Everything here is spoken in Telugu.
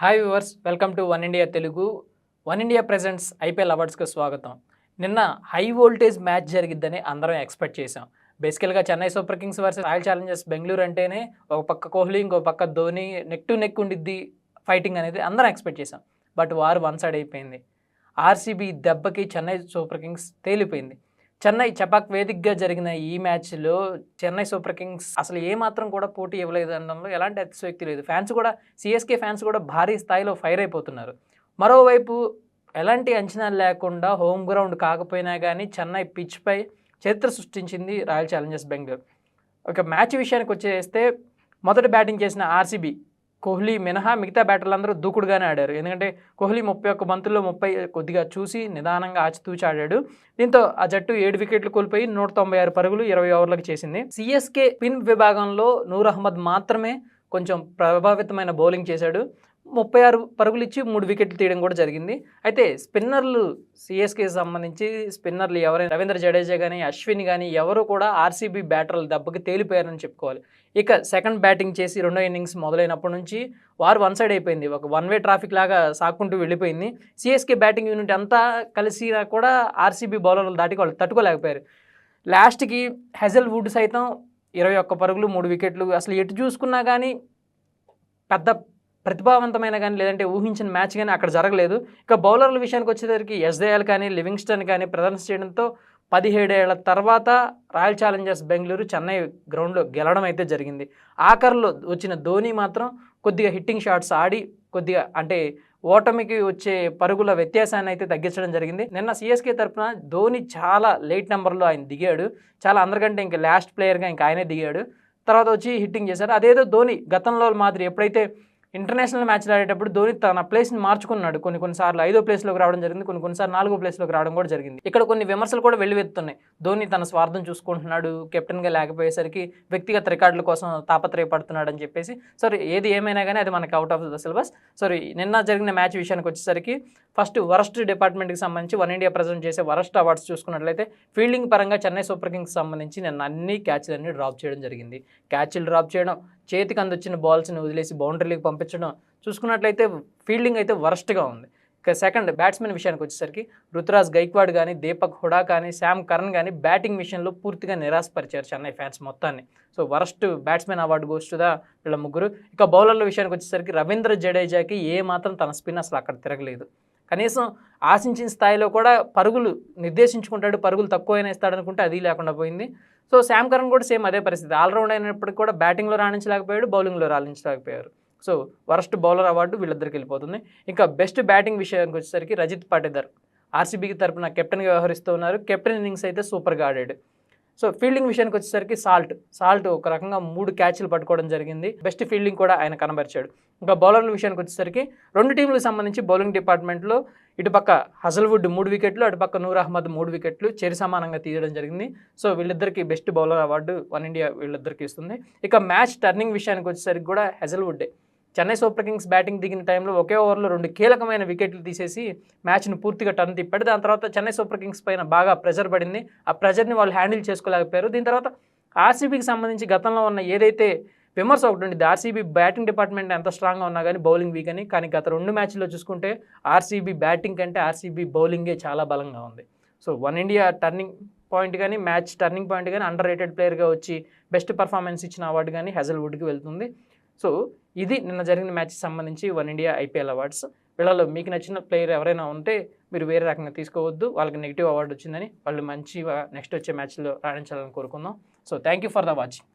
Hi viewers welcome to One India Telugu One India presents IPL అవార్డ్స్కి స్వాగతం. నిన్న హై వోల్టేజ్ మ్యాచ్ జరిగిద్దని అందరం ఎక్స్పెక్ట్ చేసాం బేసికల్గా Chennai Super Kings versus Royal Challengers Bengaluru అంటేనే ఒక పక్క కోహ్లీ ఇంకో పక్క ధోని నెక్ టు నెక్ ఉండిద్ది ఫైటింగ్ అనేది అందరం ఎక్స్పెక్ట్ చేసాం బట్ వారు వన్ సైడ్ అయిపోయింది. ఆర్సీబీ దెబ్బకి చెన్నై సూపర్ కింగ్స్ తేలిపోయింది. చెన్నై చపాక్ వేదికగా జరిగిన ఈ మ్యాచ్లో చెన్నై సూపర్ కింగ్స్ అసలు ఏమాత్రం కూడా పోటీ ఇవ్వలేదు అనడంలో ఎలాంటి అతిశయోక్తి లేదు. ఫ్యాన్స్ కూడా సిఎస్కే ఫ్యాన్స్ కూడా భారీ స్థాయిలో ఫైర్ అయిపోతున్నారు. మరోవైపు ఎలాంటి అంచనాలు లేకుండా హోమ్ గ్రౌండ్ కాకపోయినా కానీ చెన్నై పిచ్పై చరిత్ర సృష్టించింది రాయల్ ఛాలెంజర్స్ బెంగళూరు. ఒక మ్యాచ్ విషయానికి వచ్చేస్తే మొదట బ్యాటింగ్ చేసిన ఆర్సీబీ కోహ్లీ మినహా మిగతా బ్యాటర్లందరూ దూకుడుగానే ఆడారు. ఎందుకంటే కోహ్లీ ముప్పై ఒక్క బంతుల్లో ముప్పై కొద్దిగా చూసి నిదానంగా ఆచితూచి ఆడాడు. దీంతో ఆ జట్టు ఏడు వికెట్లు కోల్పోయి నూట తొంభై ఆరు పరుగులు ఇరవై ఓవర్లకు చేసింది. సిఎస్కే పిన్ విభాగంలో నూర్ అహ్మద్ మాత్రమే కొంచెం ప్రభావితమైన బౌలింగ్ చేశాడు. ముప్పై ఆరు పరుగులు ఇచ్చి మూడు వికెట్లు తీయడం కూడా జరిగింది. అయితే స్పిన్నర్లు సిఎస్కే సంబంధించి స్పిన్నర్లు ఎవరైనా రవీంద్ర జడేజా కానీ అశ్విన్ కానీ ఎవరు కూడా ఆర్సీబీ బ్యాటర్లు దెబ్బకి తేలిపోయారని చెప్పుకోవాలి. ఇక సెకండ్ బ్యాటింగ్ చేసి రెండో ఇన్నింగ్స్ మొదలైనప్పటి నుంచి వారు వన్ సైడ్ అయిపోయింది. ఒక వన్ వే ట్రాఫిక్ లాగా సాక్కుంటూ వెళ్ళిపోయింది. సిఎస్కే బ్యాటింగ్ యూనిట్ అంతా కలిసినా కూడా ఆర్సీబీ బౌలర్లు దాటి వాళ్ళు తట్టుకోలేకపోయారు. లాస్ట్కి హెజల్ వుడ్ సైతం ఇరవై ఒక్క పరుగులు మూడు వికెట్లు అసలు ఎటు చూసుకున్నా కానీ పెద్ద ప్రతిభావంతమైన కానీ లేదంటే ఊహించిన మ్యాచ్ కానీ అక్కడ జరగలేదు. ఇక బౌలర్ల విషయానికి వచ్చేసరికి ఎస్దయాల్ కానీ లివింగ్స్టన్ కానీ ప్రదర్శన చేయడంతో పదిహేడేళ్ళ తర్వాత రాయల్ ఛాలెంజర్స్ బెంగళూరు చెన్నై గ్రౌండ్లో గెలవడం అయితే జరిగింది. ఆఖరిలో వచ్చిన ధోని మాత్రం కొద్దిగా హిట్టింగ్ షాట్స్ ఆడి కొద్దిగా అంటే ఓటమికి వచ్చే పరుగుల వ్యత్యాసాన్ని అయితే తగ్గించడం జరిగింది. నిన్న సిఎస్కే తరఫున ధోని చాలా లేట్ నెంబర్లో ఆయన దిగాడు. చాలా అందరికంటే ఇంకా లాస్ట్ ప్లేయర్గా ఇంకా ఆయనే దిగాడు. తర్వాత వచ్చి హిట్టింగ్ చేశారు అదేదో ధోని గతంలో మాదిరి ఎప్పుడైతే ఇంటర్నేషనల్ మ్యాచ్లు ఆడేటప్పుడు ధోని తన ప్లేస్ని మార్చుకున్నాడు. కొన్ని కొన్నిసార్లు ఐదో ప్లేస్లోకి రావడం జరిగింది కొన్ని కొన్నిసార్లు నాలుగో ప్లేస్లోకి రావడం కూడా జరిగింది. ఇక్కడ కొన్ని విమర్శలు కూడా వెల్లువెత్తున్నాయి. ధోని తన స్వార్థం చూసుకుంటున్నాడు కెప్టెన్గా లేకపోయేసరికి వ్యక్తిగత రికార్డుల కోసం తాపత్రయపడుతున్నాడు అని చెప్పేసి. సరే ఏది ఏమైనా కానీ అది మనకు అవుట్ ఆఫ్ ద సిలబస్ సరే నిన్న జరిగిన మ్యాచ్ విషయానికి వచ్చేసరికి ఫస్ట్ వరస్ట్ డిపార్ట్మెంట్కి సంబంధించి వన్ ఇండియా ప్రజెంట్ చేసే వరస్ట్ అవార్డ్స్ చూసుకున్నట్లయితే ఫీల్డింగ్ పరంగా చెన్నై సూపర్ కింగ్స్ సంబంధించి నిన్న అన్ని క్యాచ్లన్నీ డ్రాప్ చేయడం జరిగింది. క్యాచ్లు డ్రాప్ చేయడం చేతికి అందొచ్చిన బాల్స్ని వదిలేసి బౌండరీలకు పంపించడం చూసుకున్నట్లయితే ఫీల్డింగ్ అయితే వరస్ట్గా ఉంది. ఇక సెకండ్ బ్యాట్స్మెన్ విషయానికి వచ్చేసరికి రుతురాజ్ గైక్వాడ్ కానీ దీపక్ హుడా కానీ శామ్ కరణ్ కానీ బ్యాటింగ్ విషయంలో పూర్తిగా నిరాశపరిచారు చెన్నై ఫ్యాన్స్ మొత్తాన్ని. సో వరస్ట్ బ్యాట్స్మెన్ అవార్డు గోస్తుదా వీళ్ళ ముగ్గురు. ఇక బౌలర్ల విషయానికి వచ్చేసరికి రవీంద్ర జడేజాకి ఏ మాత్రం తన స్పిన్ అసలు అక్కడ తిరగలేదు. కనీసం ఆశించిన స్థాయిలో కూడా పరుగులు నిర్దేశించుకుంటాడు పరుగులు తక్కువైనా ఇస్తాడనుకుంటే అది లేకుండా పోయింది. సో శామ్ కరణ్ కూడా సేమ్ అదే పరిస్థితి. ఆల్రౌండ్ అయినప్పటికీ కూడా బ్యాటింగ్లో రాణించలేకపోయాడు బౌలింగ్లో రాణించలేకపోయారు. సో వరస్ట్ బౌలర్ అవార్డు వీళ్ళిద్దరికి వెళ్ళిపోతుంది. ఇంకా బెస్ట్ బ్యాటింగ్ విషయానికి వచ్చేసరికి రజిత్ పాటేదర్ ఆర్సీబీకి తరపున కెప్టెన్గా వ్యవహరిస్తూ ఉన్నారు. కెప్టెన్ ఇన్నింగ్స్ అయితే సూపర్గా ఆడాడు. సో ఫీల్డింగ్ విషయానికి వచ్చేసరికి సాల్ట్. సాల్ట్ ఒక రకంగా మూడు క్యాచ్లు పట్టుకోవడం జరిగింది. బెస్ట్ ఫీల్డింగ్ కూడా ఆయన కనబరిచాడు. ఇంకా బౌలర్ల విషయానికి వచ్చేసరికి రెండు టీంలకు సంబంధించి బౌలింగ్ డిపార్ట్మెంట్లో ఇటుపక్క హజల్వుడ్ మూడు వికెట్లు అటుపక్క నూర్ అహ్మద్ మూడు వికెట్లు చెరి సమానంగా తీయడం జరిగింది. సో వీళ్ళిద్దరికి best bowler award One India వీళ్ళిద్దరికి ఇస్తుంది. ఇక మ్యాచ్ టర్నింగ్ విషయానికి వచ్చేసరికి కూడా హెజల్వుడ్డే. చెన్నై సూపర్ కింగ్స్ బ్యాటింగ్ దిగిన టైంలో ఒకే ఓవర్లో రెండు కీలకమైన వికెట్లు తీసేసి మ్యాచ్ను పూర్తిగా టర్న్ తిప్పాడు. దాని తర్వాత చెన్నై సూపర్ కింగ్స్ పైన బాగా ప్రెజర్ పడింది. ఆ ప్రెజర్ని వాళ్ళు హ్యాండిల్ చేసుకోలేకపోయారు. దీని తర్వాత ఆర్సీబీకి సంబంధించి గతంలో ఉన్న ఏదైతే విమర్శ ఒకటి ఉండేది ఆర్సీబీ బ్యాటింగ్ డిపార్ట్మెంట్ ఎంత స్ట్రాంగ్గా ఉన్నా కానీ బౌలింగ్ వీక్ అని. కానీ గత రెండు మ్యాచ్లో చూసుకుంటే ఆర్సీబీ బ్యాటింగ్ కంటే ఆర్సీబీ బౌలింగే చాలా బలంగా ఉంది. So One India turning point కానీ మ్యాచ్ టర్నింగ్ పాయింట్ కానీ అండర్ రేటెడ్ ప్లేయర్గా వచ్చి బెస్ట్ పర్ఫార్మెన్స్ ఇచ్చిన అవార్డు కానీ హెజల్వుడ్కి వెళ్తుంది. సో ఇది నిన్న జరిగిన మ్యాచ్కి సంబంధించి వన్ ఇండియా ఐపీఎల్ అవార్డ్స్. వీళ్ళలో మీకు నచ్చిన ప్లేయర్ ఎవరైనా ఉంటే మీరు వేరే రకంగా తీసుకోవద్దు. వాళ్ళకి నెగిటివ్ అవార్డు వచ్చిందని వాళ్ళు మంచిగా నెక్స్ట్ వచ్చే మ్యాచ్లో రాణించాలని కోరుకుందాం. So thank you for the watching.